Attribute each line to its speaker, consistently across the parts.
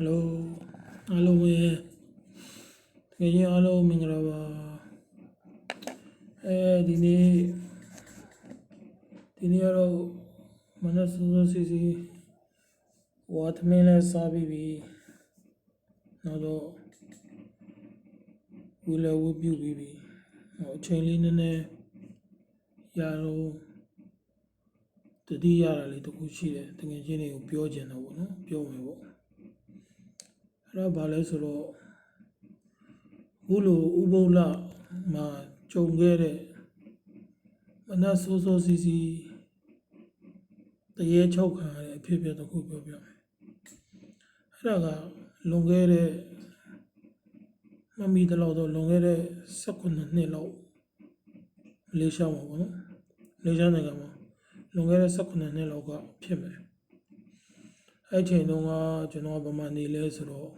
Speaker 1: ဟယ်လိုအားလုံးပဲတကယ်ချင်းအားလုံးမင်္ဂလာပါအဲဒီနေ့ဒီနေ့ကတော့မနက်စောစောစီစီဝါသမင်းလဲစားပြီးပြီနောက်တော့ဝီလဲဝီပြုတ်ပြီးပြီဟိုအချိန်လေးနည်းနည်းရတော့တတိရတာလေးတစ်ခုရှိတယ်တကယ်ချင်းတွေကိုပြောချင်တော့ဗောနော်ပြောမယ်ဗော အဲ့တော့ဘာလဲဆိုတော့ခုလိုဥပုပ်လမှာကြုံခဲ့တဲ့မနက်ဆိုးဆိုးစီစီတရေချောက်ခံရတဲ့အဖြစ်အပျက်တစ်ခုပြောပြမယ်အဲ့ဒါကလွန်ခဲ့တဲ့မမီတလောက်တော့လွန်ခဲ့တဲ့18နှစ်လောက်မလေးရှားမှာပေါ့နော်မလေးရှားနိုင်ငံမှာလွန်ခဲ့တဲ့18နှစ်လောက်ကဖြစ်မယ်အဲ့ချိန်တုန်းကကျွန်တော်ဗမာနေလဲဆိုတော့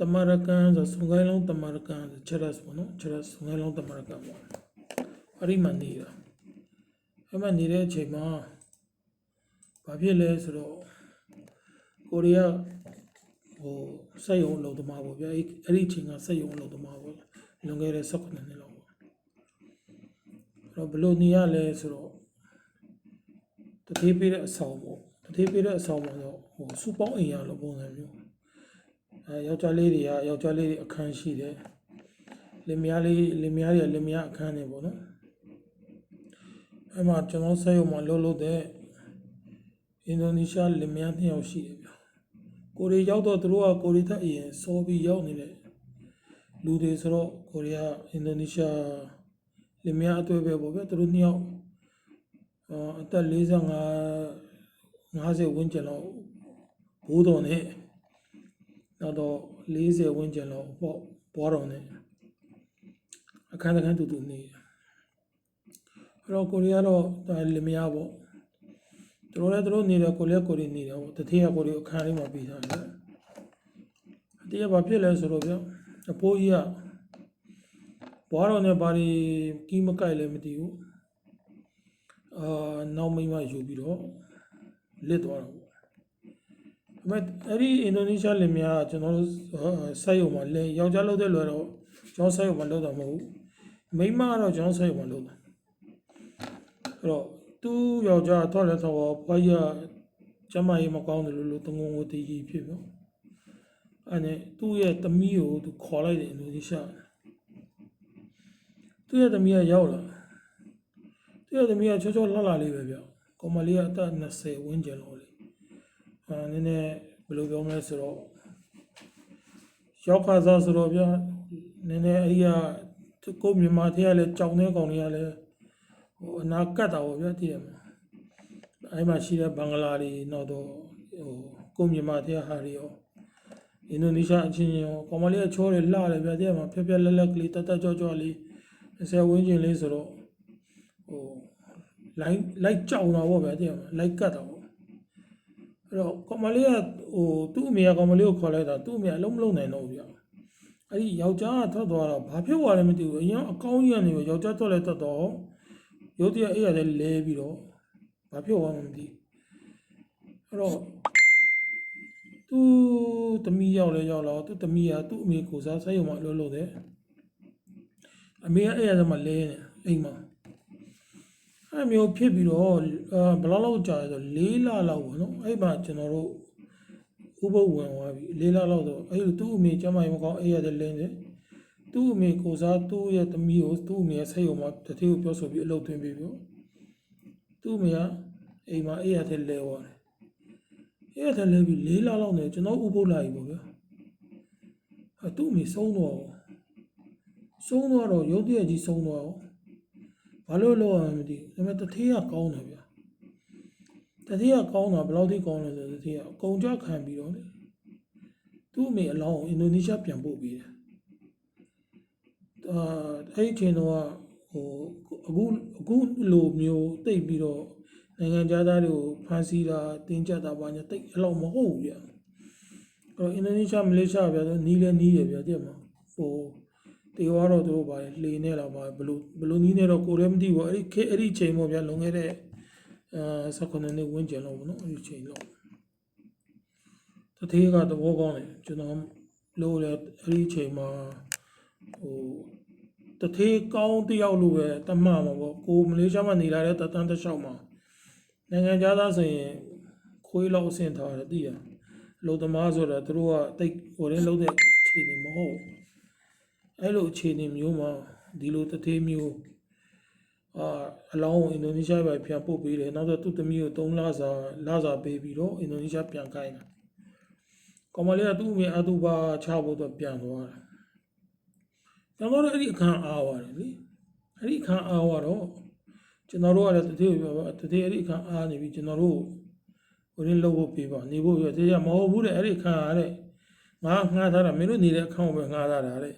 Speaker 1: တမရကန်ဆိုစုံကိုင်းလုံးတမရကန်ဆိုချက်ရတ်ပေါ့နော်ချက်ရတ်စုံကိုင်းလုံးတမရကန်ပေါ့အဲ့ဒီမှာနေတာအဲ့မှာနေတဲ့အချိန်မှာဘာဖြစ်လဲဆိုတော့ကိုရီးယားဟိုစက်ရုံအလုပ်သမားပေါ့ဗျာအဲ့အဲ့ဒီအချိန်ကစက်ရုံအလုပ်သမားပေါ့လွန်ခဲ့တဲ့18နှစ်လောက်ပေါ့အဲ့တော့ဘယ်လို့နေရလဲဆိုတော့တတိပေးတဲ့အဆောင်ပေါ့တတိပေးတဲ့အဆောင်မှာတော့ဟိုစူပေါင်းအိမ်ရလို့ပုံစံမျိုး အဲယောက်ျားလေးတွေကယောက်ျားလေးတွေအခန်းရှိတယ်လင်မယားလေးလင်မယားတွေကလင်မယားအခန်းနေပေါ့နော်အဲမှာကျွန်တော်ဆက်ရုံမှာလှုပ်လှုပ်တဲ့အင်ဒိုနီးရှားလင်မယားနှစ်ယောက်ရှိတယ်ဗျကိုရီရောက်တော့သူတို့ကကိုရီထက်အရင်စောပြီးရောက်နေတဲ့လူတွေဆိုတော့ကိုရီးယားအင်ဒိုနီးရှားလင်မယားအတွေ့ပဲပေါ့ဗျသူတို့နှစ်ယောက်အာအသက်45 50ဝန်းကျင်လောက်ဘိုးတော်နဲ့ နောက်တော့40ဝန်းကျင်လောက်ပေါ့ဘွားတော်နဲ့အခန်းတစ်ခန်းတူတူနေတယ်အဲ့တော့ကိုရီးယားတော့ဒါလင်မယားပေါ့သူတို့လည်းသူတို့နေတယ်ကိုရီးယားကိုရီးနေတယ်ပေါ့တတိယကိုရီးအခန်းလေးမှာပြီးထားတယ်အတေးကဘာဖြစ်လဲဆိုတော့ဗျအဖိုးကြီးကဘွားတော်နဲ့ဘာဒီကီးမကိုက်လည်းမသိဘူးအာနောက်မိမယူပြီးတော့လစ်သွားတော့ အမအဲ့ဒီအင်ဒိုနီးရှားလင်များကကျွန်တော်တို့စိုက်ရုံမှာလင်ယောက်ျားလုပ်တဲ့လွယ်တော့ကျွန်တော်စိုက်ရုံမှာလုပ်တာမဟုတ်ဘူးမိန်းမကတော့ကျွန်တော်စိုက်ရုံမှာလုပ်တာအဲ့တော့သူ့ယောက်ျားထောက်လဲထောက်တော့ဘွားကြီးကကျမကြီးမကောင်းတယ်လို့လို့တငုံဝတီကြီးဖြစ်ပြောအဲ့နဲ့သူ့ရဲ့သမီးကိုသူခေါ်လိုက်တယ်အင်ဒိုနီးရှားသူ့ရဲ့သမီးကရောက်လာသူ့ရဲ့သမီးကချောချောလှလှလေးပဲဗျကောင်မလေးကအသက်20ဝန်းကျင်လောက်လေ အာနည်းနည်းဘယ်လိုပြောမလဲဆိုတော့ရောက်ခါစားဆိုတော့ဗျာနည်းနည်းအဲ့ဒီကကိုမြန်မာထဲကလည်းကြောင်တဲ့ကောင်တွေကလည်းဟိုအနာကတ်တာပေါ့ဗျာတည်ရမှာအဲ့မှာရှိတဲ့ဘင်္ဂလားတွေနောက်တော့ဟိုကိုမြန်မာထဲကဟာတွေရောအင်ဒိုနီးရှားအချင်းချင်းရောကောင်မလေးကချောတယ်လှတယ်ဗျာတည်ရမှာဖြက်ဖြက်လက်လက်ကလေးတက်တက်ကြောကြောလေး20ဝန်းကျင်လေးဆိုတော့ဟိုလိုက်လိုက်ကြောင်တာပေါ့ဗျာတည်ရမှာလိုက်ကတ်တာပေါ့ အဲ့တော့ကောင်မလေးကဟိုသူ့အမေကကောင်မလေးကိုခေါ်လိုက်တာသူ့အမေကအလုံးမလုံးနိုင်တော့ဘူးဗျအဲ့ဒီယောက်ျားကထွက်သွားတော့ဘာဖြစ်သွားလဲမသိဘူးအရင်အကောင်းကြီးကနေယောက်ျားထွက်လဲထွက်တော့ရုတ်တရက်အဲ့ရတယ်လဲပြီးတော့ဘာဖြစ်သွားမှမသိအဲ့တော့သူ့သမီးရောက်လဲရောက်တော့သူ့သမီးကသူ့အမေကိုစားဆက်ရုံမှာအလုပ်လုပ်တယ်အမေကအဲ့ရတယ်မှလဲနေအိမ်မှာ အဲ့မျိုးဖြစ်ပြီးတော့အာဘယ်လောက်လောက်ကြာလဲဆို၄လလောက်ပေါ့နော်အဲ့မှာကျွန်တော်တို့ဥပုပ်ဝင်သွားပြီ၄လလောက်ဆိုအဲ့လိုသူ့အမေကျမကြီးမကောင်းအဲ့ရတဲ့လင်းတယ်သူ့အမေကိုစားသူ့ရဲ့သမီးကိုသူ့အမေရဲ့ဆက်ရုံမှာတတိကိုပြောဆိုပြီးအလုပ်သွင်းပြီးပြီသူ့အမေကအိမ်မှာအဲ့ရတဲ့လဲသွားတယ်အဲ့ရတဲ့လဲပြီး၄လလောက်နေကျွန်တော်ဥပုပ်လာပြီပေါ့ဗျာအဲ့သူ့အမေဆုံးတော့ဆုံးတော့တော့ရုတ်တရက်ကြီးဆုံးတော့ ဘာလို့လောက်ရမသိဘူးဒါပေမဲ့တထေးကကောင်းတယ်ဗျာတထေးကကောင်းတာဘယ်လောက်ထိကောင်းလဲဆိုတထေးကအကုန်ကြခံပြီးတော့လေသူ့အမေအလောင်းကိုအင်ဒိုနီးရှားပြန်ပို့ပေးတယ်အာအဲ့ဒီချိန်တော့ဟိုအခုအခုလိုမျိုးတိတ်ပြီးတော့နိုင်ငံသားတွေကိုဖမ်းဆီးတာတင်းကြပ်တာဘာညာတိတ်အလောက်မဟုတ်ဘူးဗျာအဲ့တော့အင်ဒိုနီးရှားမလေးရှားဗျာနီးလဲနီးရဗျာတဲ့မှာဟို တေဝါတော့သူတို့ပါလေလှေနဲ့တော့ပါဘလို့ဘလို့နီးနေတော့ကိုယ်လည်းမသိဘူးအဲ့ဒီခေအဲ့ဒီချိန်ပေါ့ဗျာလွန်ခဲ့တဲ့အာ19နှစ်ဝန်းကျင်လောက်ပေါ့နော်အဲ့ဒီချိန်လောက်တတထေးကသဘောကောင်းတယ်ကျွန်တော်လို့လေအဲ့ဒီအချိန်မှာဟိုတထေးကောင်းတယောက်လို့ပဲတတ်မှတ်မှာပေါ့ကိုမလေးရှားမှာနေလာတဲ့တတန်းတစ်လျှောက်မှာနိုင်ငံသားဆိုရင်ခွေးလောက်အဆင့်ထားတယ်သိရလုံသမားဆိုတာသူတို့ကတိတ်ဟိုရင်းလုံးတဲ့အခြေအနေမဟုတ်ဘူး အဲ့လိုအခြေအနေမျိုးမှာဒီလိုတထေးမျိုးအာအလောင်းကိုအင်ဒိုနီးရှားပဲပြန်ပို့ပေးတယ်နောက်တော့သူ့သမီးကို3လစာလစာပေးပြီးတော့အင်ဒိုနီးရှားပြန်ခိုင်းတာကောင်မလေးကသူ့အမေအတူပါချဖို့တော့ပြန်သွားတာကျွန်တော်တို့အဲ့ဒီအခန်းအားပါတယ်လေအဲ့ဒီအခန်းအားတော့ကျွန်တော်တို့ကလည်းတတိယပြောပါတတိယအဲ့ဒီအခန်းအားနေပြီကျွန်တော်တို့ဟိုရင်းလုပ်ဖို့ပေးပါနေဖို့ပြောတရားမဟုတ်ဘူးတဲ့အဲ့ဒီအခန်းအားတဲ့ငါငှားထားတာမင်းတို့နေတဲ့အခန်းကိုပဲငှားထားတာတဲ့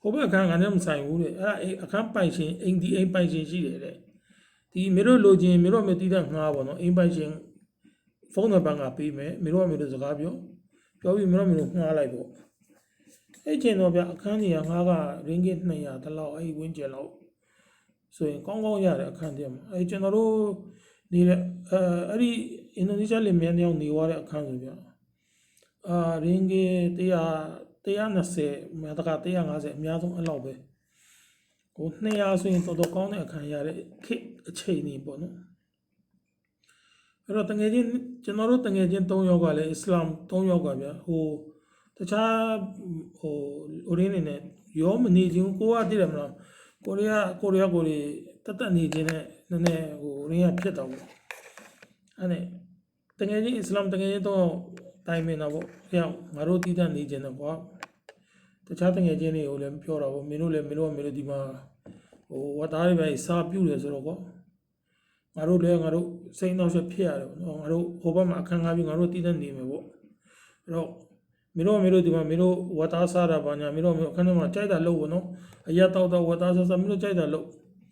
Speaker 1: ဟိုဘက်အခန်းကလည်းမဆိုင်ဘူးတဲ့အဲ့ဒါအိမ်အခန်းပိုင်ရှင်အိမ်ဒီအိမ်ပိုင်ရှင်ရှိတယ်တဲ့ဒီမင်းတို့လိုချင်မင်းတို့မတည်တဲ့ငှားပါတော့အိမ်ပိုင်ရှင်ဖုန်းနံပါတ်ကပေးမယ်မင်းတို့ကမင်းတို့စကားပြောပြောပြီးမင်းတို့မင်းတို့ငှားလိုက်ပေါ့အဲ့ချိန်တော့ဗျအခန်းကြီးကငှားကရင်းကစ်200တလောက်အဲ့ဝင်းကျယ်လောက်ဆိုရင်ကောင်းကောင်းရတဲ့အခန်းတည်းမှာအဲ့ကျွန်တော်တို့နေတဲ့အဲအဲ့ဒီအင်ဒိုနီးရှားလင်မြန်တယောက်နေသွားတဲ့အခန်းဆိုဗျအာရင်းကစ်100 120မြတ်တက150အများဆုံးအဲ့လောက်ပဲဟို200ဆိုရင်တော်တော်ကောင်းတဲ့အခန်းရတဲ့ခေတ်အချိန်ကြီးပေါ့နော်အဲ့တော့တငယ်ချင်းကျွန်တော်တို့တငယ်ချင်း3ယောက်ကလည်းအစ္စလာမ်3ယောက်ကဗျာဟိုတခြားဟိုအိုရင်းနေနဲ့ရောမနေချင်းကိုကတည်တယ်မလားကိုရီးယားကိုရီးယားကိုရီတက်တက်နေချင်းနဲ့နည်းနည်းဟိုရင်းရဖြစ်တော့ပေါ့အဲ့နဲ့တငယ်ချင်းအစ္စလာမ်တငယ်ချင်းတော့တိုင်မင်တာပေါ့။ကြောက်ငါတို့တည်တဲ့နေခြင်းတော့ကွာ။ တခြားတငယ်ချင်းတွေကိုလည်းပြောတာပေါ့မင်းတို့လည်းမင်းတို့ကမင်းတို့ဒီမှာဟိုဝတ်သားတွေပဲစာပြုတယ်ဆိုတော့ကွာ။ငါတို့လည်းငါတို့စိတ်နှောက်ယှက်ဖြစ်ရတယ်ပေါ့နော်။ငါတို့ဟိုဘက်မှာအခန်းကားပြီးငါတို့တည်တဲ့နေမယ်ပေါ့။အဲ့တော့မင်းတို့ကမင်းတို့ဒီမှာမင်းတို့ဝတ်သားစားတာပါညာမင်းတို့အခန်းထဲမှာကြိုက်တာလုပ်ပေါ့နော်။အရက်တောက်တော့ဝတ်သားစားစားမင်းတို့ကြိုက်တာလုပ်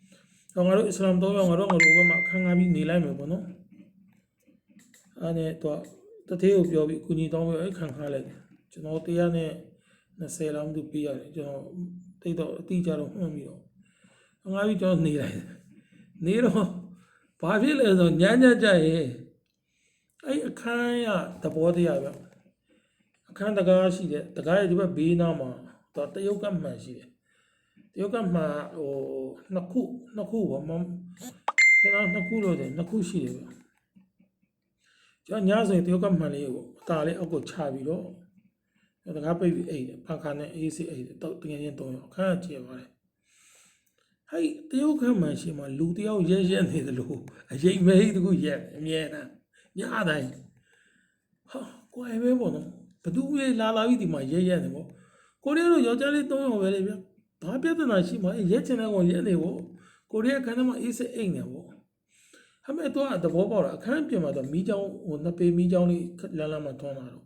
Speaker 1: ။တော့ငါတို့အစ္စလာမ်တော့ငါတို့ငါတို့ဘက်မှာအခန်းကားပြီးနေလိုက်မယ်ပေါ့နော်။အဲ့နဲ့တော့တသေးကိုပြောပြီးအကူကြီးတောင်းပြီးအဲ့ခံခါလိုက်တယ်ကျွန်တော်တရားနဲ့ 20လောက်မှပြရတယ်ကျွန်တော်တိတ်တော့အတိအကျတော့မှတ်ပြီးတော့ငါပြီးကျွန်တော်နေလိုက်တယ်နေတော့ဘာဖြစ်လဲဆိုညညကြရဲ့အဲ့အခန်းရသဘောတရားပဲအခန်းတကားရှိတယ်တကားရဲ့ဒီဘက်ဘေးနားမှာတော့တရုတ်ကမှန်ရှိတယ်တရုတ်ကမှန်ဟိုနှစ်ခုနှစ်ခုပေါ့မထဲတော့နှစ်ခုလို့တယ်နှစ်ခုရှိတယ်ဗျကျွန်တော်ညဆိုရင်တရုတ်ကမှန်လေးကိုအသာလေးအောက်ကိုချပြီးတော့ တကားပိတ်ပြီးအိတ်တယ်ဖန်ခါနဲ့အေးစစ်အိတ်တယ်တော့တကယ်ချင်းတော့အခန်းကကျဲပါတယ်ဟဲ့တရုတ်ကမှန်ရှိမှလူတယောက်ရဲရဲနေတယ်လို့အရေးမဲကြီးတခုရဲအမြဲတမ်းညတိုင်းဟာကိုယ်ပဲပေါ့နော်ဘသူပဲလာလာပြီးဒီမှာရဲရဲနေပေါ့ကိုရီးယားတို့ယောက်ျားလေး၃ယောက်ပဲလေဗျဘာပြဿနာရှိမှရဲချင်တဲ့ကောင်ရဲနေပေါ့ကိုရီးယားခန်းထဲမှာအေးစစ်အိတ်နေပေါ့အမေတော့သဘောပေါက်တာအခန်းပြင်မှာတော့မီးချောင်းဟိုနှစ်ပေမီးချောင်းလေးလမ်းလမ်းမှာထွန်းလာတော့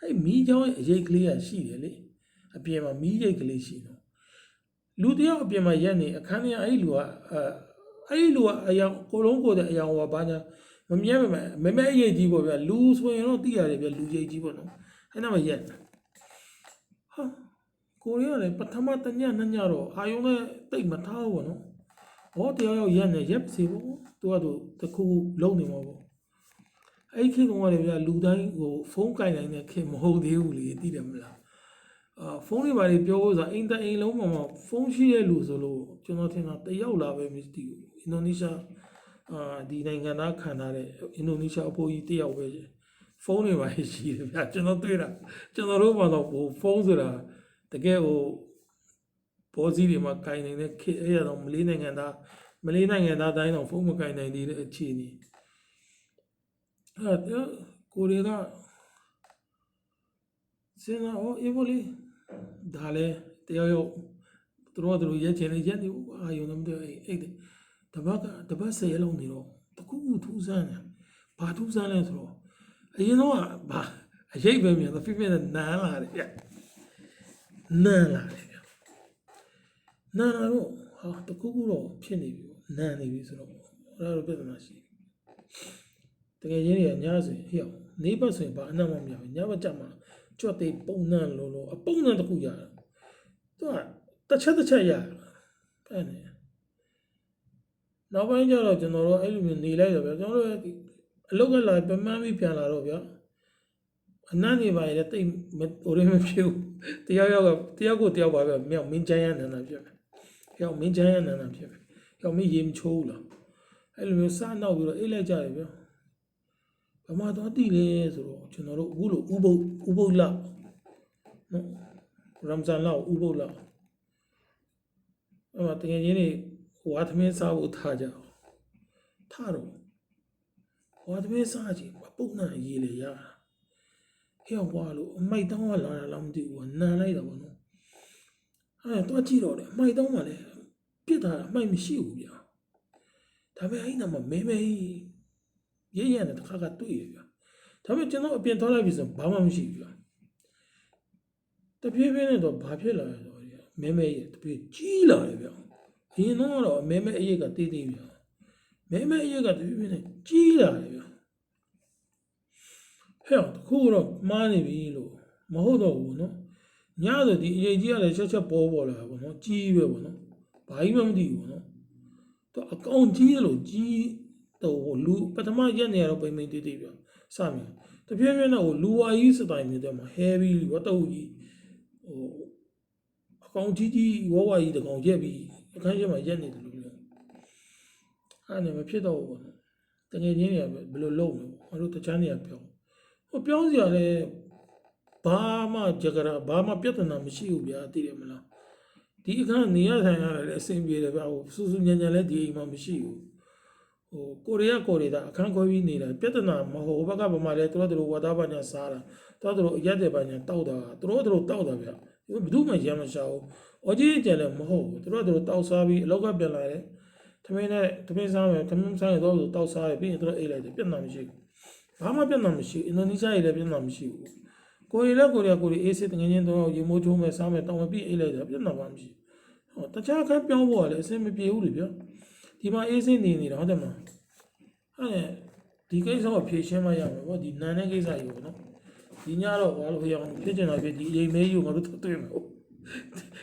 Speaker 1: အဲ့မီးချောင်းရဲ့အရေးကလေးကရှိတယ်လေအပြင်မှာမီးရိတ်ကလေးရှိတော့လူတယောက်အပြင်မှာရက်နေအခန်းထဲအဲ့လူကအဲအဲ့လူကအယောင်ကိုလုံးကိုတဲ့အယောင်ဟောဘာညာမမြဲမမဲမမဲရိတ်ကြီးပေါ့ဗျာလူဆိုရင်တော့သိရတယ်ဗျာလူရိတ်ကြီးပေါ့နော်အဲ့နာမှာရက်ဟာကိုရီးယားလည်းပထမတညနှစ်ညတော့အာယုံနဲ့တိတ်မထားဘူးပေါ့နော်ဟောတရားရောက်ရက်နေရက်စီပေါ့သူကသူတခုလုံးနေမှာပေါ့ အဲ့ခေတ်ကောင်ကလည်းဗျာလူတိုင်းဟိုဖုန်းကင်နိုင်တဲ့ခေတ်မဟုတ်သေးဘူးလေသိတယ်မလားအာဖုန်းတွေပါလေပြောဖို့ဆိုအိမ်တအိမ်လုံးမှာမှာဖုန်းရှိတဲ့လူဆိုလို့ကျွန်တော်ထင်တာတယောက်လာပဲမသိဘူးအင်ဒိုနီးရှားအာဒီနိုင်ငံသားခံထားတဲ့အင်ဒိုနီးရှားအဖိုးကြီးတယောက်ပဲဖုန်းတွေပါရှိတယ်ဗျာကျွန်တော်တွေ့တာကျွန်တော်တို့မှာတော့ဟိုဖုန်းဆိုတာတကယ်ဟိုဘောစီတွေမှာကင်နေတဲ့ခေတ်အဲ့ရတော့မလေးနိုင်ငံသားမလေးနိုင်ငံသားတိုင်းတော့ဖုန်းမကင်နိုင်သေးတဲ့အခြေအနေ အဲ့တော့ကိုရီးယားစင်နာဟောအေးဘလီဒါလေတယောက်ယောက်သူတို့ကသူတို့ရက်ချင်နေရက်နေအာယုံနေတယ်အဲ့အဲ့တပတ်ကတပတ်ဆယ်ရက်လုံးနေတော့တခုခုထူးဆန်းတယ်ဘာထူးဆန်းလဲဆိုတော့အရင်တော့ဘာအရေးပဲမြန်တော့ဖိဖိနဲ့နန်းလာတယ်ဗျနန်းလာတယ်ဗျနန်းလာတော့ဟာတခုခုတော့ဖြစ်နေပြီနန်းနေပြီဆိုတော့အဲ့ဒါတော့ပြဿနာရှိတယ် တကယ်ချင်းတွေကညဆိုရင်ဟေ့အောင်နေဘက်ဆိုရင်ဘာအနံ့မမြင်ဘူးညဘက်ကြမှာကြွတ်သေးပုံနှံလို့လို့အပုံနှံတစ်ခုရတယ်သူကတစ်ချက်တစ်ချက်ရအဲ့နေနောက်ပိုင်းကျတော့ကျွန်တော်တို့အဲ့လိုမျိုးနေလိုက်တော့ဗျာကျွန်တော်တို့အလုတ်ကလာပမန်းပြီးပြန်လာတော့ဗျာအနတ်နေပါရဲ့တိတ်မဟိုရမဖြစ်ဘူးတယောက်ယောက်ကတယောက်ကိုတယောက်ပါပဲမြောက်မင်းချမ်းရနန္ဒဖြစ်မယ်ယောက်မင်းချမ်းရနန္ဒဖြစ်မယ်ယောက်မင်းရေမချိုးဘူးလားအဲ့လိုမျိုးစနောက်ပြီးတော့အိတ်လိုက်ကြတယ်ဗျာ ဘာမှတော့တည်လေဆိုတော့ကျွန်တော်တို့အခုလိုဥပုပ်ဥပုပ်လနော်ရမ်ဇန်လဥပုပ်လအဲ့မှာတကယ်ချင်းနေဝါသမင်းစားဖို့ထားကြအောင်ထားတော့ဝါသမင်းစားကြည့်ပုံနာရေးလေရတာဟဲ့ကွာလို့အမိုက်တောင်းကလာတာလားမသိဘူးကနန်လိုက်တာပေါ့နော်အဲတော့ကြည့်တော့တယ်အမိုက်တောင်းကလည်းပြစ်တာအမိုက်မရှိဘူးဗျာဒါပေမဲ့အဲ့နာမှာမဲမဲ ရဲရဲနဲ့တစ်ခါကတွေ့ရဗျာဒါပေမဲ့ကျွန်တော်အပြင်သွားလိုက်ပြီဆိုဘာမှမရှိဘူးဗျာတပြေးပြေးနဲ့တော့ဘာဖြစ်လာလဲဆိုတော့မဲမဲရဲ့တပြေးကြီးလာတယ်ဗျာအရင်တော့မဲမဲအရေးကတေးသေးဗျာမဲမဲအရေးကတပြေးပြေးနဲ့ကြီးလာတယ်ဗျာဟဲ့တခုတော့မှားနေပြီလို့မဟုတ်တော့ဘူးနော်ညဆိုဒီအရေးကြီးကလည်းချက်ချက်ပေါ်ပေါ်လာတာပေါ့နော်ကြီးပဲပေါ့နော်ဘာကြီးမှမသိဘူးပေါ့နော်သူအကောင်ကြီးလို့ကြီး တော့လူပထမရက်နေရတော့ပိမ့်ပိမ့်တိတ်တိတ်ပြောစမယ်တပြည့်ပြည့်နဲ့ဟိုလူဝါကြီးစတိုင်မျိုးတည်းမှာ heavy ဝတ်တုပ်ကြီးဟိုအကောင်ကြီးကြီးဝဝကြီးတကောင်ရက်ပြီးအခန်းချက်မှာရက်နေတယ်လို့ပြောအဲ့ဒါမဖြစ်တော့ဘူးပေါ့နော်တကယ်ချင်းတွေကဘယ်လိုလုပ်မလဲပေါ့ငါတို့တချမ်းတွေကပြောဟိုပြောင်းစရာလဲဘာမှကြကြရာဘာမှပြဿနာမရှိဘူးဗျာသိတယ်မလားဒီအခန်းနေရဆိုင်ရတယ်လည်းအဆင်ပြေတယ်ဗျာဟိုစူးစူးညံ့ညံ့လည်းဒီအိမ်မှာမရှိဘူး ဟိုကိုရီးယားကိုရီးယားအခန်းခွဲပြီးနေတာပြဿနာမဟုတ်ဘက်ကဗမာလဲသူတို့တို့ဝါသားပါညာစားတာသူတို့တို့အရက်တဲ့ပါညာတောက်တာသူတို့တို့တောက်တာဗျာဘယ်သူမှရမ်းမရှာဘူးအော်ကြီးကျန်လည်းမဟုတ်ဘူးသူတို့တို့တောက်စားပြီးအလောက်ကပြန်လာတယ်သမင်းနဲ့သမင်းစားမယ်သမင်းစားရတော့တောက်စားရပြီးရင်သူတို့အိတ်လိုက်တယ်ပြဿနာမရှိဘူးဘာမှပြဿနာမရှိဘူးအင်ဒိုနီးရှားရေလည်းပြဿနာမရှိဘူးကိုရီလည်းကိုရီးယားကိုရီးအေးစစ်တငယ်ချင်းတော့ရေမိုးချိုးမဲ့စားမဲ့တောင်းမပြီးအိတ်လိုက်တာပြဿနာဘာမှမရှိဘူးဟောတခြားအခန်းပြောင်းဖို့ကလည်းအဆင်မပြေဘူးလေဗျာ ဒီမှာအေးစစ်နေနေတာဟုတ်တယ်မလားအဲ့ဒီကိစ္စကိုဖြေရှင်းမရမယ်ဗောဒီနန်းတဲ့ကိစ္စကြီးပေါ့နော်ဒီညတော့ဘာလို့ဟိအောင်ဖြစ်ချင်တာဖြစ်ဒီအိမ်မဲကြီးကိုငါတို့တွေ့မယ်ဟုတ်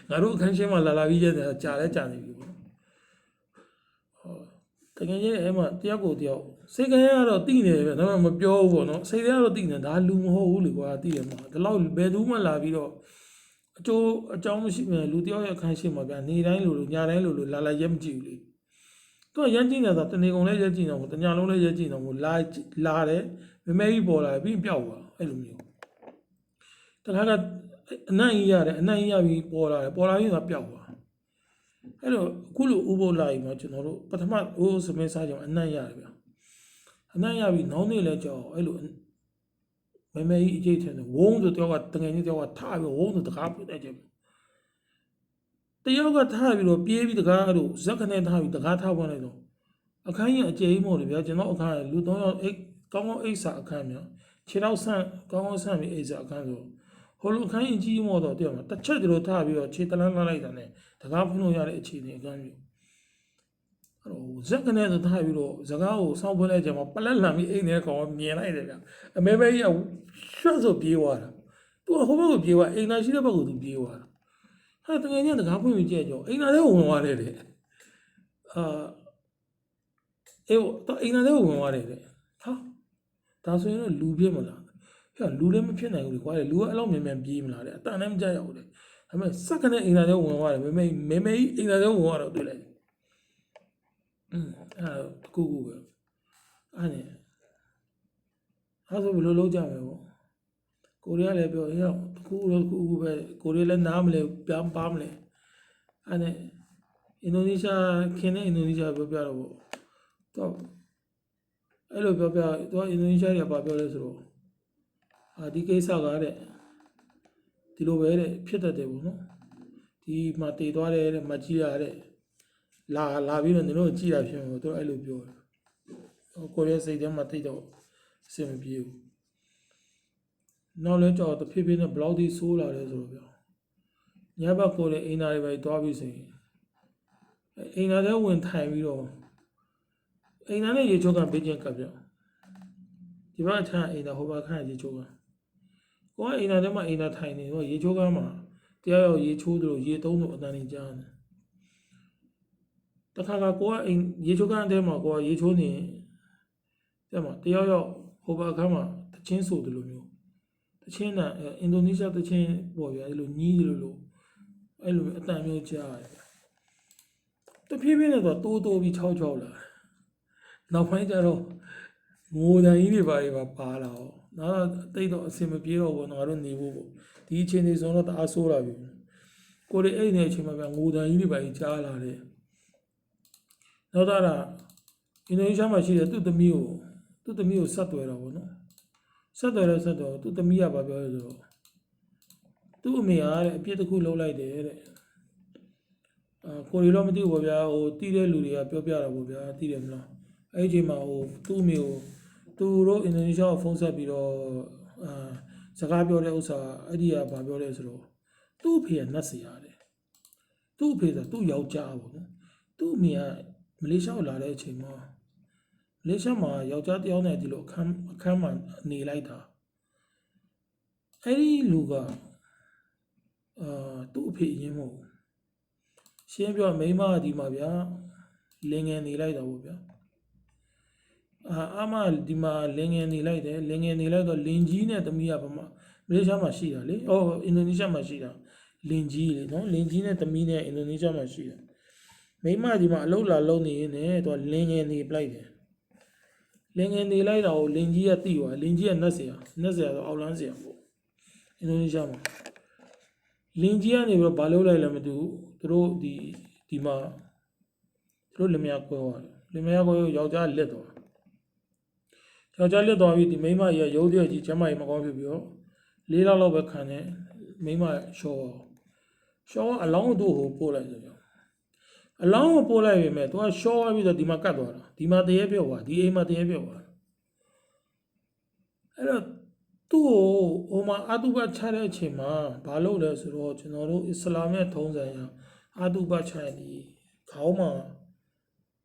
Speaker 1: ငါတို့အခန်းရှင်းမှာလာလာပြီးရတယ်ကြာလဲကြာနေပြီပေါ့နော်ဟောတကယ်ကြီးအဲ့မှာတယောက်ကိုတယောက်စိတ်ကလေးကတော့တိနေတယ်ဗျဒါပေမဲ့မပြောဘူးပေါ့နော်စိတ်ကလေးကတော့တိနေဒါလူမဟုတ်ဘူးလေကွာတိတယ်မှာဒီလောက်ဘယ်သူမှလာပြီးတော့အကျိုးအကြောင်းမရှိဘူးလူတယောက်ရဲ့အခန်းရှိမှာဗျနေတိုင်းလိုလိုညတိုင်းလိုလိုလာလာရက်မကြည့်ဘူးလေ သူကရမ်းကြည့်နေတာတနေကုန်လည်းရက်ကြည့်နေဘူးတညလုံးလည်းရက်ကြည့်နေဘူးလာလာတယ်မမဲကြီးပေါ်လာပြီးပျောက်သွားအဲ့လိုမျိုးတခါကအနံ့ကြီးရတယ်အနံ့ကြီးရပြီးပေါ်လာတယ်ပေါ်လာပြီးတော့ပျောက်သွားအဲ့တော့အခုလိုဥပုပ်လာရင်မှာကျွန်တော်တို့ပထမအိုးစမင်းစားကြအောင်အနံ့ရတယ်ဗျာအနံ့ရပြီးနောင်းနေလဲကြောက်အဲ့လိုမမေကြီးအကျိတ်ထဲဝုန်းဆိုတယောက်ကတငယ်ချင်းတယောက်ကထားပြီးဝုန်းဆိုတကားပြတဲ့ချက် တယောက်ကထားပြီးတော့ပြေးပြီးတကားအဲ့လိုဇက်ခနဲ့ထားပြီးတကားထားပွားလိုက်တော့အခန်းကြီးအကျိတ်မို့လေဗျာကျွန်တော်အခန်းကလူ၃ယောက်အိတ်ကောင်းကောင်းအိတ်စာအခန်းမျိုးခြေတော့ဆန့်ကောင်းကောင်းဆန့်ပြီးအိတ်စာအခန်းဆိုဟိုလိုအခန်းကြီးကြီးမို့တော့တယောက်မှာတစ်ချက်တည်းလို့ထားပြီးတော့ခြေတလန်းလှမ်းလိုက်တာ ਨੇ တကားဖွင့်လို့ရတဲ့အခြေအနေအခန်းမျိုးအဲ့တော့ဇက်ကနေဆိုထားပြီးတော့စကားကိုစောင့်ဖွင့်လိုက်ကြမှာပလက်လန်ပြီးအိမ်နေတဲ့ကောင်ကမြင်လိုက်တယ်ဗျအမေမေကြီးကရွှတ်ဆိုပြေးသွားတာသူကဟိုဘက်ကိုပြေးသွားအိမ်သားရှိတဲ့ဘက်ကိုသူပြေးသွားတာ ဟာတကယ်ကြီးတကားဖွင့်ပြီးကြည့်ကြောအိမ်သားလေးဝင်သွားတယ်တဲ့အာအေးတော့အိမ်သားလေးဝင်သွားတယ်တဲ့ဟာဒါဆိုရင်တော့လူပြစ်မလားဟဲ့လူလည်းမဖြစ်နိုင်ဘူးလေကွာလူကအဲ့လောက်မြန်မြန်ပြေးမလားတဲ့အတန်လည်းမကြရဘူးလေဒါပေမဲ့စက္ကနဲ့အိမ်သားလေးဝင်သွားတယ်မေမေမေမေကြီးအိမ်သားလေးဝင်သွားတော့တွေ့လိုက်တယ်อืมအဲ့ဒါတကူကူပဲအဲ့နဲ့အဲ့ဆိုဘယ်လိုလုပ်ကြမလဲပေါ့ ကိုရီးယားလည်းပြောဟဲ့တကူတော့တကူကူပဲကိုရီးယားလည်းနားမလဲပြန်ပါမလဲအဲ့နဲ့အင်ဒိုနီးရှားခင်းတဲ့အင်ဒိုနီးရှားပြောပြတော့ပေါ့တော့အဲ့လိုပြောပြတော့အင်ဒိုနီးရှားတွေကဘာပြောလဲဆိုတော့အာဒီကိစ္စကတဲ့ဒီလိုပဲတဲ့ဖြစ်တတ်တယ်ပေါ့နော်ဒီမှာတည်သွားတယ်တဲ့မကြည့်ရတဲ့လာလာပြီးတော့နင်တို့ကြည့်တာဖြစ်မှာပေါ့သူတို့အဲ့လိုပြောတယ်ဟိုကိုရီးယားစိတ်ထဲမှာတိတ်တော့အဆင်မပြေဘူး နောက်လဲကြောက်တဖြည်းဖြည်းနဲ့ဘလောက်ထိဆိုးလာလဲဆိုတော့ပြောညဘက်ကိုလည်းအိမ်သားတွေပဲတွားပြီးဆိုရင်အိမ်သားတွေဝင်ထိုင်ပြီးတော့အိမ်သားနဲ့ရေချိုးကပေးခြင်းကပ်ပြောဒီဘက်အထအိမ်သားဟိုဘက်ခန့်ရေချိုးကကိုကအိမ်သားထဲမှာအိမ်သားထိုင်နေတော့ရေချိုးကမှာတရားရောက်ရေချိုးတယ်လို့ရေသုံးလို့အတန်းနေကြားတယ်တခါကကိုကအိမ်ရေချိုးကန်ထဲမှာကိုကရေချိုးနေတဲ့မှာတရားရောက်ဟိုဘက်အခန်းမှာတချင်းဆိုတယ်လို့မျိုး တတချင်းတာအဲအင်ဒိုနီးရှားတချင်းပေါ့ဗျာအဲ့လိုညီးတယ်လို့လို့အဲ့လိုအတန်မျိုးကြားရတယ်ဗျာတဖြည်းဖြည်းနဲ့တော့တိုးတိုးပြီး၆၆လာတယ်နောက်ပိုင်းကျတော့ငိုတန်ကြီးတွေပါတွေပါပါလာတော့နောက်တော့တိတ်တော့အစင်မပြေတော့ဘူးငါတို့နေဖို့ပေါ့ဒီအချိန်တွေဆိုတော့တအားဆိုးလာပြီကိုယ်တွေအဲ့ဒီအချိန်မှာဗျာငိုတန်ကြီးတွေပါကြီးကြားလာတယ်နောက်တော့ဒါအင်ဒိုနီးရှားမှာရှိတဲ့သူ့သမီးကိုသူ့သမီးကိုဆက်သွယ်တော့ဗောနော် ဆက်တော်လဲဆက်တော်သူသမီးကဘာပြောလဲဆိုတော့သူ့အမေကတဲ့အပြစ်တစ်ခုလုပ်လိုက်တယ်တဲ့အာကိုရီတော့မသိဘူးပေါ့ဗျာဟိုတီးတဲ့လူတွေကပြောပြတာပေါ့ဗျာတီးတယ်မလားအဲ့ဒီအချိန်မှာဟိုသူ့အမေကိုသူတို့အင်ဒိုနီးရှားကိုဖုန်းဆက်ပြီးတော့အာစကားပြောတဲ့ဥစ္စာအဲ့ဒီကဘာပြောလဲဆိုတော့သူ့အဖေကနတ်စီရတယ်သူ့အဖေဆိုသူ့ယောက်ျားပေါ့နော်သူ့အမေကမလေးရှားကိုလာတဲ့အချိန်မှာ လေးရှားမှာယောက်ျားတစ်ယောက်နဲ့ဒီလိုအခန်းအခန်းမှာနေလိုက်တာအဲ့ဒီလူကအာသူ့အဖေအရင်မဟုတ်ဘူးရှင်းပြောမိန်းမကဒီမှာဗျာလင်ငယ်နေလိုက်တာပေါ့ဗျာအာအမဒီမှာလင်ငယ်နေလိုက်တယ်လင်ငယ်နေလိုက်တော့လင်ကြီးနဲ့သမီးကဘာမှမလေးရှားမှာရှိတာလေအော်အင်ဒိုနီးရှားမှာရှိတာလင်ကြီးလေနော်လင်ကြီးနဲ့သမီးနဲ့အင်ဒိုနီးရှားမှာရှိတာမိန်းမဒီမှာအလုပ်လာလုပ်နေရင်လည်းသူကလင်ငယ်နေပလိုက်တယ် လင်ငယ်နေလိုက်တာကိုလင်ကြီးကတိသွားလင်ကြီးကနတ်ဆရာနတ်ဆရာဆိုအောက်လန်းဆရာပေါ့အင်ဒိုနီးရှားမှာလင်ကြီးကနေပြီးတော့ဘာလုပ်လိုက်လဲမသိဘူးသူတို့ဒီဒီမှာသူတို့လင်မယားကွဲသွားတယ်လင်မယားကွဲယောက်ျားလက်သွားယောက်ျားလက်သွားပြီးဒီမိန်းမကြီးကရုပ်တရက်ကြီးကျမ်းမကြီးမကောင်းဖြစ်ပြီးတော့လေးလောက်လောက်ပဲခံတယ်မိန်းမရှော့ရှော့အလောင်းတို့ဟိုပို့လိုက်တယ်ပြော အလောင်းကိုပို့လိုက်ပြီမဲ့သူကရှော့ပြီးတော့ဒီမှာကတ်သွားတာဒီမှာတရေပြော့သွားဒီအိမ်မှာတရေပြော့သွားအဲ့တော့သူ့ကိုဟိုမှာအာတုဘချတဲ့အချိန်မှာဘာလုပ်လဲဆိုတော့ကျွန်တော်တို့အစ္စလာမ်ရဲ့ထုံးစံအရအာတုဘချတဲ့ဒီခေါင်းမှာ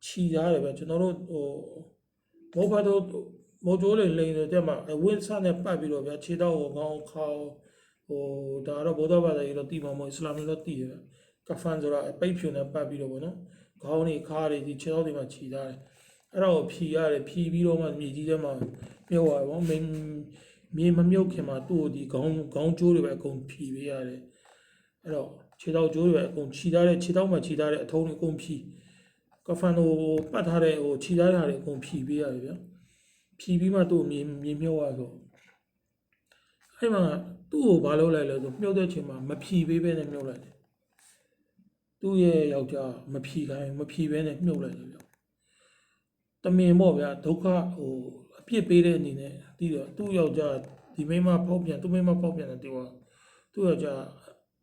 Speaker 1: ခြီရတယ်ပဲကျွန်တော်တို့ဟိုမောဘတ်တို့မောဂျိုးလေးလိန်တဲ့တက်မှာအဝင်းဆနဲ့ပတ်ပြီးတော့ဗျာခြေတော့ဟိုခေါင်းခေါင်းဟိုဒါတော့ဗုဒ္ဓဘာသာကြီးတော့တည်မှာမဟုတ်အစ္စလာမ်လည်းတော့တည်တယ် ကဖန်ဆိုတာပိတ်ဖြူနဲ့ပတ်ပြီးတော့ဗောနော်ခေါင်းတွေခါးတွေဒီခြေထောက်တွေမှာခြိထားတယ်အဲ့တော့ဖြီရတယ်ဖြီပြီးတော့မှမြေကြီးထဲမှာမြုပ်ရတယ်ဗောမင်းမြေမမြုပ်ခင်မှာသူ့ကိုဒီခေါင်းခေါင်းကျိုးတွေပဲအကုန်ဖြီပေးရတယ်အဲ့တော့ခြေထောက်ကျိုးတွေပဲအကုန်ခြိထားတဲ့ခြေထောက်မှာခြိထားတဲ့အထုံးတွေအကုန်ဖြီကဖန်ကိုပတ်ထားတဲ့ဟိုခြိထားတာတွေအကုန်ဖြီပေးရတယ်ဗျာဖြီပြီးမှသူ့ကိုမြေမြေမြုပ်ရဆိုအဲ့မှာသူ့ကိုဘာလုပ်လိုက်လဲဆိုမြုပ်တဲ့ချိန်မှာမဖြီပေးဘဲနဲ့မြုပ်လိုက်တယ် သူ့ရဲ့ယောက်ျားမဖြီခိုင်းမဖြီဘဲနဲ့မြုပ်လိုက်တယ်ဗျတမင်ပေါ့ဗျာဒုက္ခဟိုအပြစ်ပေးတဲ့အနေနဲ့တီးတော့သူ့ယောက်ျားဒီမိန်းမပေါက်ပြန်သူ့မိန်းမပေါက်ပြန်တယ်တူကသူ့ယောက်ျား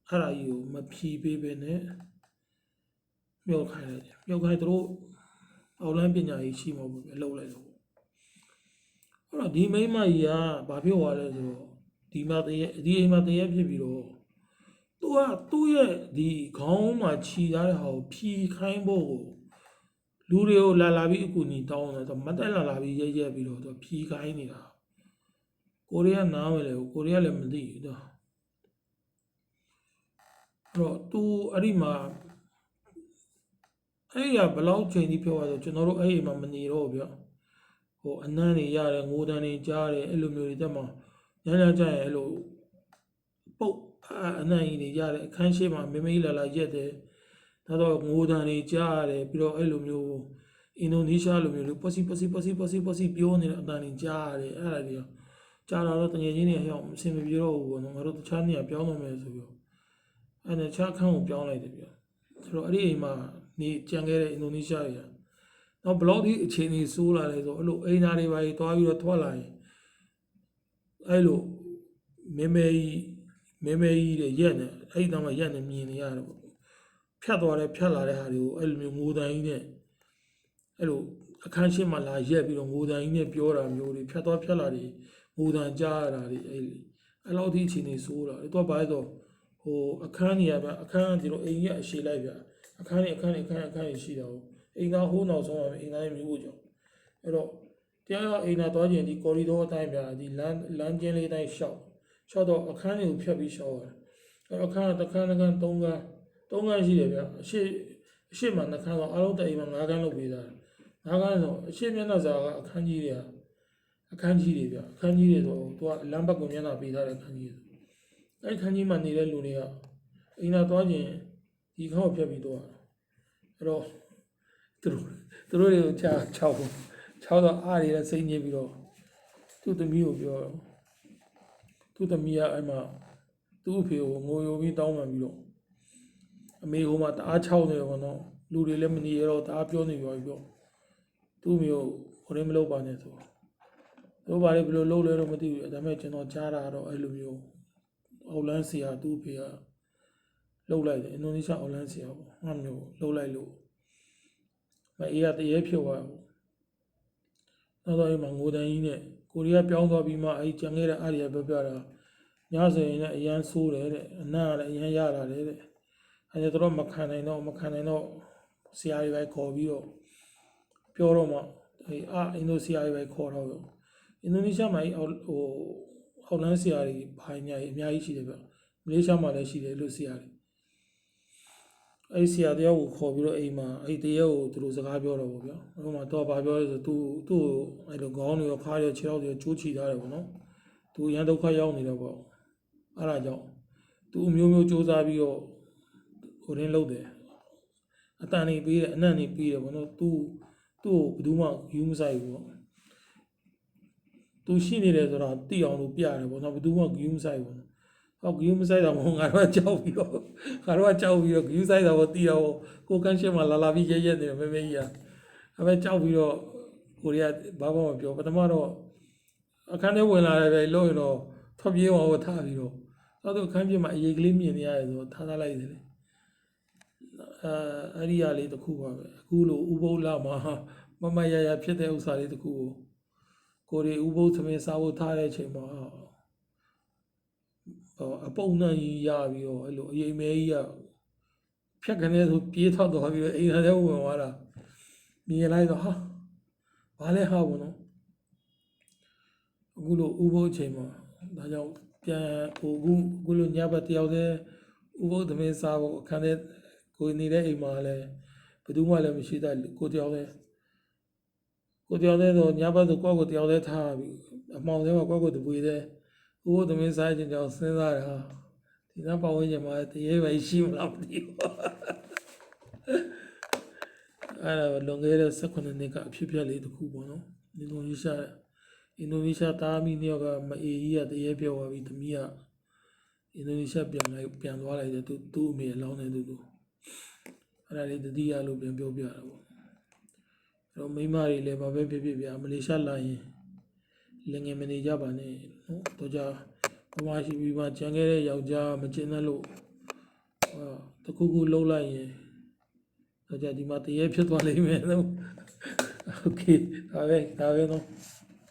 Speaker 1: အဲ့ဒါကြီးကိုမဖြီပေးဘဲနဲ့မြုပ်ခိုင်းလိုက်တယ်မြုပ်ခိုင်းသူတို့အောက်လန်းပညာကြီးရှိမှာပေါ့ဗျလှုပ်လိုက်လို့အဲ့တော့ဒီမိန်းမကြီးကဘာပြောသွားလဲဆိုတော့ဒီမှာတည်းဒီအိမ်မှာတည်းဖြစ်ပြီးတော့ သူကသူ့ရဲ့ဒီခေါင်းမှာခြီထားတဲ့ဟာကိုဖြီခိုင်းဖို့ကိုလူတွေကိုလာလာပြီးအကူအညီတောင်းတယ်ဆိုမတက်လာလာပြီးရဲရဲပြီးတော့သူဖြီခိုင်းနေတာကိုရီးယားနားမယ်လေကိုရီးယားလည်းမသိဘူးသူအဲ့တော့သူအဲ့ဒီမှာအဲ့ရဘယ်လောက်ချိန်ကြီးပြောရဆိုကျွန်တော်တို့အဲ့ဒီမှာမနေတော့ဘူးဗျဟိုအနမ်းတွေရတယ်ငိုတန်းတွေကြားတယ်အဲ့လိုမျိုးတွေတက်မှာညညကြရင်အဲ့လိုပုတ် အာအနံ့ကြီးတွေရတယ်အခန်းရှိမှာမမေးလာလာရက်တယ်ဒါတော့ငိုတန်တွေကြားရတယ်ပြီးတော့အဲ့လိုမျိုးအင်ဒိုနီးရှားလိုမျိုးလို့ပတ်စီပတ်စီပတ်စီပတ်စီပတ်စီပြောနေတဲ့အတန်တွေကြားရတယ်အဲ့ဒါတွေကြားလာတော့တငယ်ချင်းတွေဟဲ့အောင်အဆင်မပြေတော့ဘူးပေါ့နော်ငါတို့တခြားနေရာပြောင်းတော့မယ်ဆိုပြီးတော့အဲ့ဒါခြားခန်းကိုပြောင်းလိုက်တယ်ပြောဆိုတော့အဲ့ဒီအိမ်မှာနေကြံခဲ့တဲ့အင်ဒိုနီးရှားတွေကတော့ဘလော့ဒီအခြေအနေဆိုးလာတယ်ဆိုအဲ့လိုအိမ်သားတွေပါကြီးတွားပြီးတော့ထွက်လာရင်အဲ့လိုမေမေကြီး မဲမဲကြီးတဲ့ရက်နဲ့အဲ့ဒီတော့မှရက်နဲ့မြင်နေရတယ်ပေါ့ဖြတ်သွားတယ်ဖြတ်လာတဲ့ဟာတွေကိုအဲ့လိုမျိုးငိုတန်ကြီးနဲ့အဲ့လိုအခန်းရှိမှလာရက်ပြီးတော့ငိုတန်ကြီးနဲ့ပြောတာမျိုးတွေဖြတ်သွားဖြတ်လာတွေငိုတန်ကြားရတာတွေအဲ့ဒီအဲ့လောက်ထိအချိန်နေဆိုးတာအဲ့တော့ဘာလဲတော့ဟိုအခန်းကြီးကဗျအခန်းကဒီလိုအိမ်ကြီးအရှိလိုက်ဗျအခန်းကြီးအခန်းကြီးအခန်းအခန်းကြီးရှိတာဟုတ်အိမ်သားဟိုးနောက်ဆုံးမှာအိမ်သားရဲ့မျိုးကြောင့်အဲ့တော့တရားရောက်အိမ်သားသွားခြင်းဒီကော်ရီဒိုအတိုင်းဗျဒီလမ်းလမ်းကျင်းလေးအတိုင်းရှောက် ရှောက်တော့အခန်းတွေကိုဖြတ်ပြီးရှောက်ရတယ်။အဲအခန်းကတစ်ခန်းတစ်ခန်းသုံးခန်းသုံးခန်းရှိတယ်ဗျ။အရှိအရှိမှနှစ်ခန်းတော့အလုံးတအိမ်မှာငါးခန်းလုပ်ပေးတာ။ငါးခန်းဆိုအရှိမျက်နှာစာကအခန်းကြီးတွေကအခန်းကြီးတွေဗျအခန်းကြီးတွေဆိုသူကလမ်းဘက်ကမျက်နှာပေးထားတဲ့အခန်းကြီးတွေအဲ့ဒီအခန်းကြီးမှာနေတဲ့လူတွေကအိမ်သာသွားခြင်းဒီခေါက်ဖြတ်ပြီးသွားတာအဲ့တော့သူတို့သူတို့တွေကိုချာချောက်ဖို့ချောက်တော့အားတွေလည်းစိတ်ညစ်ပြီးတော့သူ့သမီးကိုပြောတော့ သူ့သမီးကအဲ့မှာသူ့အဖေကိုငိုယိုပြီးတောင်းပန်ပြီးတော့အမေဟိုမှာတအားချောက်နေတော့ဗောနော်လူတွေလည်းမနေရတော့တအားပြောနေပြောပြီးပြောသူ့မျိုးဟိုရင်မလုပ်ပါနဲ့ဆိုတို့ဘာလဲဘယ်လိုလုပ်လဲတော့မသိဘူးဒါပေမဲ့ကျွန်တော်ကြားတာတော့အဲ့လိုမျိုးအော်လန်ဆီယာသူ့ဖေကလှုပ်လိုက်တယ်အင်ဒိုနီးရှားအော်လန်ဆီယာပေါ့ဟာမျိုးလှုပ်လိုက်လို့မအေးကတရေဖြုတ်သွားဘူးနောက်တော့အဲ့မှာငိုတန်ကြီးနဲ့ ကိုရီးယားပြောင်းသွားပြီးမှအဲ့ကျန်ခဲ့တဲ့အားရပြောပြတာညဆိုရင်လည်းအရန်ဆိုးတယ်တဲ့အနံ့ကလည်းအရန်ရလာတယ်တဲ့အဲ့ဒါတော့မခံနိုင်တော့မခံနိုင်တော့ဆရာကြီးပဲခေါ်ပြီးတော့ပြောတော့မှအဲ့အာအင်ဒိုဆီယာကြီးပဲခေါ်တော့အင်ဒိုနီးရှားမှာအဲ့ဟိုဟိုအောက်လန်းဆရာတွေဘာညာကြီးအများကြီးရှိတယ်ဗျမလေးရှားမှာလည်းရှိတယ်လို့ဆရာတွေ အဲ့ဆရာတယောက်ကိုခေါ်ပြီးတော့အိမ်မှာအဲ့တယောက်ကိုသူတို့စကားပြောတော့ဗောဗျာဟိုမှာတော့ဘာပြောလဲဆိုသူသူ့ကိုအဲ့လိုခေါင်းတွေရောခါးတွေရောခြေထောက်တွေရောကျိုးချီထားတယ်ဗောနော်သူရန်ဒုက္ခရောက်နေတော့ဗောအဲ့ဒါကြောင့်သူအမျိုးမျိုးစူးစမ်းပြီးတော့ဟိုရင်းလုပ်တယ်အတန်နေပြီးတယ်အနံ့နေပြီးတယ်ဗောနော်သူသူ့ကိုဘယ်သူမှယူမဆိုင်ဘူးဗောသူရှိနေတယ်ဆိုတော့သိအောင်လို့ပြရတယ်ပေါ့နော်ဘယ်သူမှဂယူးမဆိုင်ဘူး ဟောဂယူးမဆိုင်တာမဟုတ်ငါတို့ကကြောက်ပြီးတော့ငါတို့ကကြောက်ပြီးတော့ဂယူးဆိုင်တာကိုသိအောင်ကိုကန်းရှင်းမှာလာလာပြီးရဲရဲနေတယ်မဲမဲကြီးကအဲပဲကြောက်ပြီးတော့ကိုရီးယားဘာမှမပြောပထမတော့အခန်းထဲဝင်လာတယ်ပဲလို့ရင်တော့ထွက်ပြေးအောင်ဟောထားပြီးတော့နောက်တော့အခန်းပြမှာအရေးကလေးမြင်နေရတယ်ဆိုတော့ထားထားလိုက်တယ်လေအဲအဲ့ဒီအရာလေးတစ်ခုပါပဲအခုလိုဥပုသ်လာမှာမမရရဖြစ်တဲ့ဥစ္စာလေးတစ်ခုကိုကိုရီဥပုသ်သမင်းစားဖို့ထားတဲ့အချိန်မှာဟော အပုံနှံ့ကြီးရပြီးတော့အဲ့လိုအရင်မဲကြီးကဖြတ်ကနေဆိုပြေးထောက်သွားပြီးတော့အိမ်ထဲဝင်သွားတာမြင်လိုက်တော့ဟာဘာလဲဟာဘောနော်အခုလိုဥပုသ်အချိန်မှာဒါကြောင့်ပြန်ဟိုအခုအခုလိုညဘက်တယောက်တည်းဥပုသ်သမင်းစားဖို့အခန်းထဲကိုနေတဲ့အိမ်မှာလည်းဘယ်သူမှလည်းမရှိတဲ့ကိုတယောက်တည်းကိုတယောက်တည်းဆိုညဘက်ဆိုကိုယ့်ကိုတယောက်တည်းထားပြီးအမှောင်ထဲမှာကိုယ့်ကိုတပွေတဲ့ ဥပုသမင်းစားခြင်းကြောင့်စဉ်းစားတာဒီနောက်ပတ်ဝန်းကျင်မှာတရေပဲရှိမလားမသိဘူးအဲ့ဒါလွန်ခဲ့တဲ့18နှစ်ကအဖြစ်အပျက်လေးတစ်ခုပေါ့နော်အင်ဒိုနီးရှားအင်ဒိုနီးရှားတားမီနှစ်ယောက်ကမအေးကြီးကတရေပြောသွားပြီးသမီးကအင်ဒိုနီးရှားပြန်လိုက်ပြန်သွားလိုက်တယ်သူသူ့အမေအလောင်းနဲ့သူသူအဲ့ဒါလေးတတိယလို့ပြန်ပြောပြတာပေါ့အဲ့တော့မိန်းမတွေလည်းဘာပဲဖြစ်ဖြစ်ဗျာမလေးရှားလာရင်လင်ငယ်မနေကြပါနဲ့နော် တော့ကြဘဝရှိပြီးမှကြံခဲ့တဲ့ယောက်ျားမကျင်တဲ့လို့ဟာတခုခုလှုပ်လိုက်ရင်တော့ကြဒီမှာတရေဖြစ်သွားလိမ့်မယ်နော်โอเคဒါပဲဒါပဲနော်